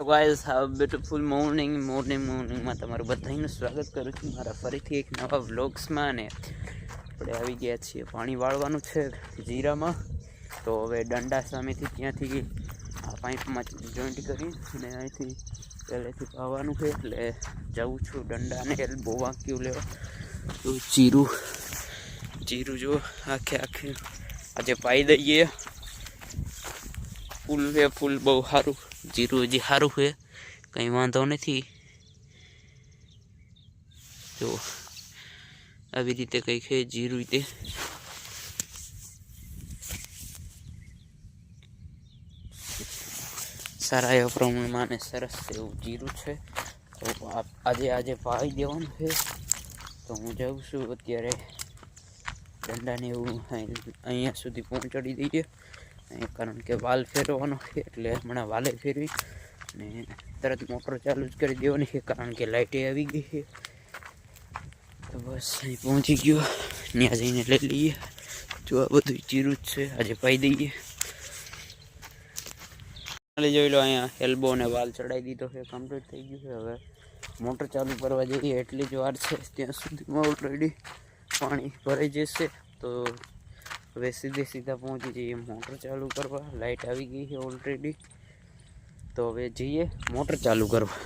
Guys how beautiful morning morning મોર્નિંગમાં તમારું બધાનું સ્વાગત કરું છું મારા ફરીથી એક નવા વ્લોગ્સમાં અને આપણે આવી ગયા છીએ પાણી વાળવાનું છે જીરામાં. તો હવે દંડા સામેથી ત્યાંથી આ પાઇપમાં જોઈન્ટ કરી અને અહીંથી પહેલેથી પાવાનું છે એટલે જાઉં છું દંડાને એલ્બો વાંક્યું લેવા તો જીરું જીરું જો આખે આખે આજે પાઈ દઈએ. ફૂલ છે ફૂલ બહુ સારું જીરું હજી સારું છે કંઈ વાંધો નથી. જો, આવી રીતે કંઈ છે જીરું તે. સારા એવા પ્રમાણમાં અને સરસ એવું જીરું છે. તો આજે આજે ભાવી દેવાનું છે. તો હું જાઉં છું, અત્યારે દંડાને એવું અહીંયા સુધી પહોંચાડી દઈએ. કારણ કે વાલ ફેરવવાનો છે એટલે હમણાં વાલે ફેરવી અને તરત મોટર ચાલુ જ કરી દેવાની છે કારણ કે લાઇટે આવી ગઈ છે. તો બસ અહીં પહોંચી ગયો. ત્યાં જઈને લઈ લઈએ. જો આ બધું ચીરું જ છે. આજે પાઈ દઈએ. જોઈ લો અહીંયા એલ્બો અને વાલ ચડાવી દીધો છે. કમ્પ્લીટ થઈ ગયું છે. હવે મોટર ચાલુ કરવા જઈએ. એટલી જ વાર છે. ત્યાં સુધીમાં ઓલરેડી પાણી ભરાઈ જશે. તો હવે સીધે સીધા પહોંચી જઈએ. મોટર ચાલુ કરવા. લાઇટ આવી ગઈ છે ઓલરેડી તો હવે જઈએ મોટર ચાલુ કરવા.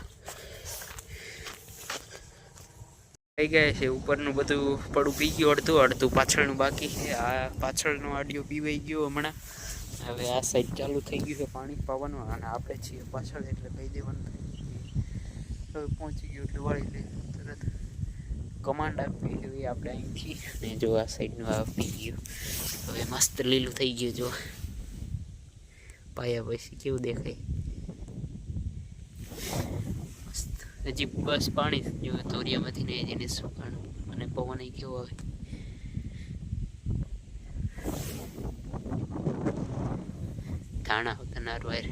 થઈ ગયા છે. ઉપરનું બધું પડું પી ગયું, અડધું અડધું પાછળનું બાકી છે. આ પાછળનો આડિયો પીવાઈ ગયો હમણાં. હવે આ સાઈડ ચાલુ થઈ ગયું છે પાણી પાવાનું અને આપણે છીએ પાછળ એટલે કહી દેવાનું હવે પહોંચી ગયું એટલે વાળી લઈ તરત કમાન્ડ આપી એવી આપણે અહીંથી અને જો આ સાઈડનું આપી ગયું હવે મસ્ત લીલું થઈ ગયું, જો. પાયા પછી કેવું દેખાય? હજી બસ પાણી જો તોરિયામાંથી ને જેને સુકાણું અને પવન કેવો આવે. ધાણા હોતા નારવાય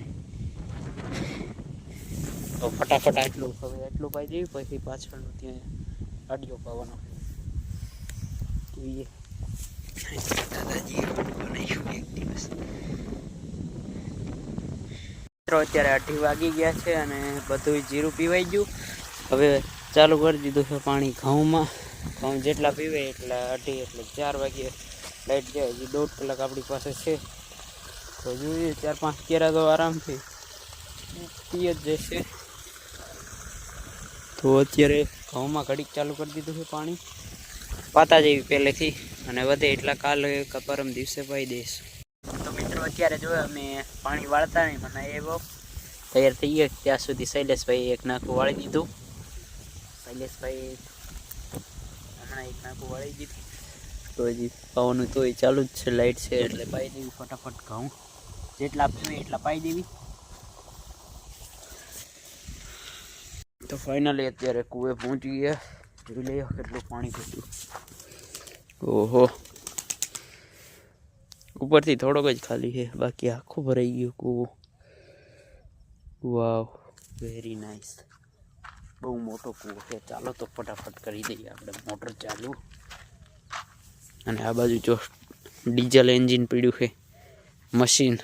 તો ફટાફટ આટલું, હવે એટલું પાઈ દેવી, પછી પાછળનું ત્યાં આડિયો પાવાનો જોઈએ. દાદાજી બનાવ્યું એક દિવસ મિત્રો, અત્યારે અઢી વાગી ગયા છે અને બધું જીરું પીવાઈ ગયું. હવે ચાલુ કરી દીધું છે પાણી ઘઉંમાં. ઘઉં જેટલા પીવે એટલા અઢી એટલે ચાર વાગે લાઈટ જાય. હજી દોઢ કલાક આપણી પાસે છે. તો જોઈએ, ચાર પાંચ કેરા તો આરામથી પી જ જશે. તો અત્યારે ઘઉંમાં ઘડીક ચાલુ કરી દીધું છે પાણી. પાતા જેવી પહેલેથી, અને વધે એટલા કાલ પરમ દિવસે પાઈ દઈશ. તો મિત્રો, અત્યારે જો અમે પાણી વાળતા નહીં મને એ બહુ તૈયાર થઈ ગયા. ત્યાં સુધી શૈલેષભાઈ એક નાખું વાળી દીધું. શૈલેષભાઈ હમણાં એક નાખું વાળી દીધું. તો હજી પાવાનું તોય ચાલુ જ છે લાઇટ છે એટલે પાઈ દેવી ફટાફટ ઘઉં. જેટલા પીવે એટલા પાઈ દેવી. તો ફાઇનલી અત્યારે કુએ પહોંચી ગયા. જોઈ લઈએ કેટલું પાણી પીધું ઓહો. ઉપરથી થોડોક જ ખાલી છે. બાકી આખું ભરાઈ ગયું કૂવો. વાવ વેરી નાઇસ બહુ મોટો કૂવો છે. ચાલો તો ફટાફટ કરી દઈએ આપણે. મોટર ચાલુ. અને આ બાજુ જો ડીઝલ એન્જિન પીડ્યું છે. મશીન.